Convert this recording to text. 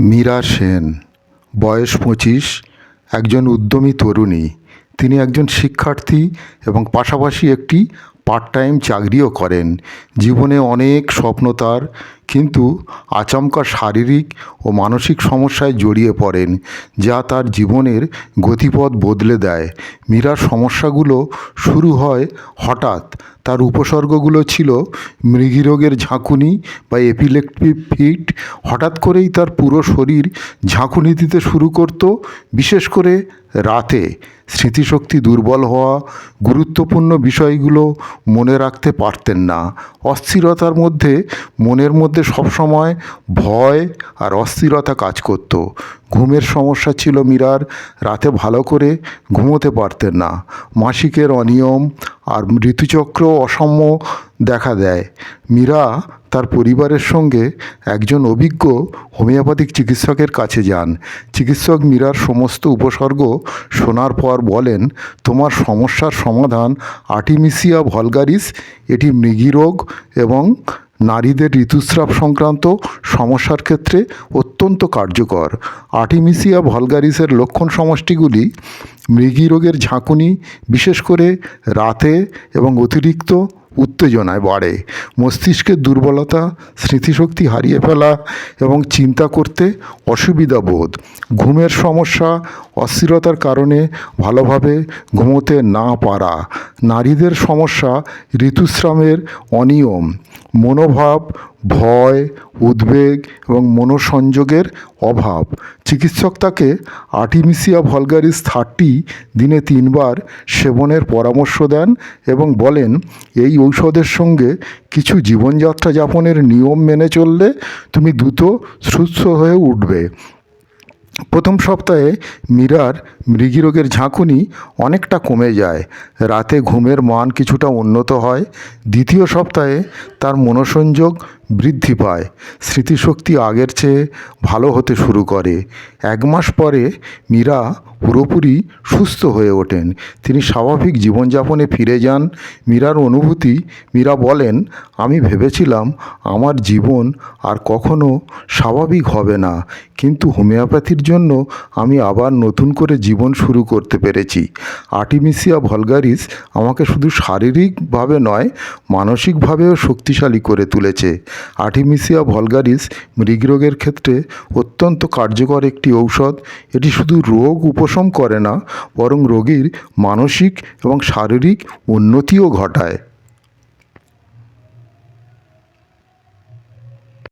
মীরা সেন, বয়স পঁচিশ, একজন উদ্যমী তরুণী। তিনি একজন শিক্ষার্থী এবং পাশাপাশি একটি পার্ট টাইম চাকরিও করেন। জীবনে অনেক স্বপ্ন তার কিন্তু আচমকা শারীরিক ও মানসিক সমস্যায় জড়িয়ে পড়েন, যা তার জীবনের গতিপথ বদলে দেয়। মীরার সমস্যাগুলো শুরু হয় হঠাৎ। তার উপসর্গগুলো ছিল মৃগীরোগের ঝাঁকুনি বা এপিলেকটিক ফিট হঠাৎ করেই তার পুরো শরীর ঝাঁকুনি দিতে শুরু করত, বিশেষ করে রাতে। স্মৃতিশক্তি দুর্বল হওয়া গুরুত্বপূর্ণ বিষয়গুলো মনে রাখতে পারতেন না। অস্থিরতার মধ্যে মনের মধ্যে সবসময় ভয় আর অস্থিরতা কাজ করত। ঘুমের সমস্যা ছিল মীরার, রাতে ভালো করে ঘুমোতে পারতেন না। মাসিকের অনিয়ম আর ঋতুচক্র অসাম্য দেখা দেয়। মীরা তার পরিবারের সঙ্গে একজন অভিজ্ঞ হোমিওপ্যাথিক চিকিৎসকের কাছে যান। চিকিৎসক মীরার সমস্ত উপসর্গ শোনার পর বলেন, তোমার সমস্যার সমাধান আর্টিমিসিয়া ভলগারিস, এটি মৃগী রোগ এবং নারীদের ঋতুস্রাব সংক্রান্ত সমস্যার ক্ষেত্রে অত্যন্ত কার্যকর। আর্টিমিসিয়া ভলগারিসের লক্ষণ সমষ্টিগুলি মৃগীরোগের ঝাঁকুনি, বিশেষ করে রাতে এবং অতিরিক্ত উত্তেজনায় বাড়ে। মস্তিষ্কের দুর্বলতা, স্মৃতিশক্তি হারিয়ে ফেলা এবং চিন্তা করতে অসুবিধা বোধ ঘুমের সমস্যা, অস্থিরতার কারণে ভালোভাবে ঘুমোতে না পারা। নারীদের সমস্যা ঋতুস্রাবের অনিয়ম। মনোভাব, ভয়, উদ্বেগ এবং মনোসংযোগের অভাব। চিকিৎসক তাকে আর্টিমিসিয়া ভলগারিস থার্টি দিনে তিনবার সেবনের পরামর্শ দেন এবং বলেন, এই ঔষধের সঙ্গে কিছু জীবনযাত্রা যাপনের নিয়ম মেনে চললে তুমি দ্রুত সুস্থ হয়ে উঠবে। প্রথম সপ্তাহে মীরার মৃগীরোগের ঝাঁকুনি অনেকটা কমে যায়। রাতে ঘুমের মান কিছুটা উন্নত হয়। দ্বিতীয় সপ্তাহে তার মনোসংযোগ বৃদ্ধি পায়। স্মৃতিশক্তি আগের চেয়ে ভালো হতে শুরু করে। এক মাস পরে মীরা পুরোপুরি সুস্থ হয়ে ওঠেন। তিনি স্বাভাবিক জীবনযাপনে ফিরে যান। মীরার অনুভূতি, মীরা বলেন, আমি ভেবেছিলাম আমার জীবন আর কখনো স্বাভাবিক হবে না। কিন্তু হোমিওপ্যাথির জন্য আমি আবার নতুন করে জীবন শুরু করতে পেরেছি। আর্টিমিসিয়া ভলগারিস আমাকে শুধু শারীরিকভাবে নয়, মানসিকভাবেও শক্তিশালী করে তুলেছে। আর্টিমিসিয়া ভলগারিস মৃগরোগের ক্ষেত্রে অত্যন্ত কার্যকর একটি ঔষধ। এটি শুধু রোগ উপশম করে না বরং রোগীর মানসিক এবং শারীরিক উন্নতিও ঘটায়।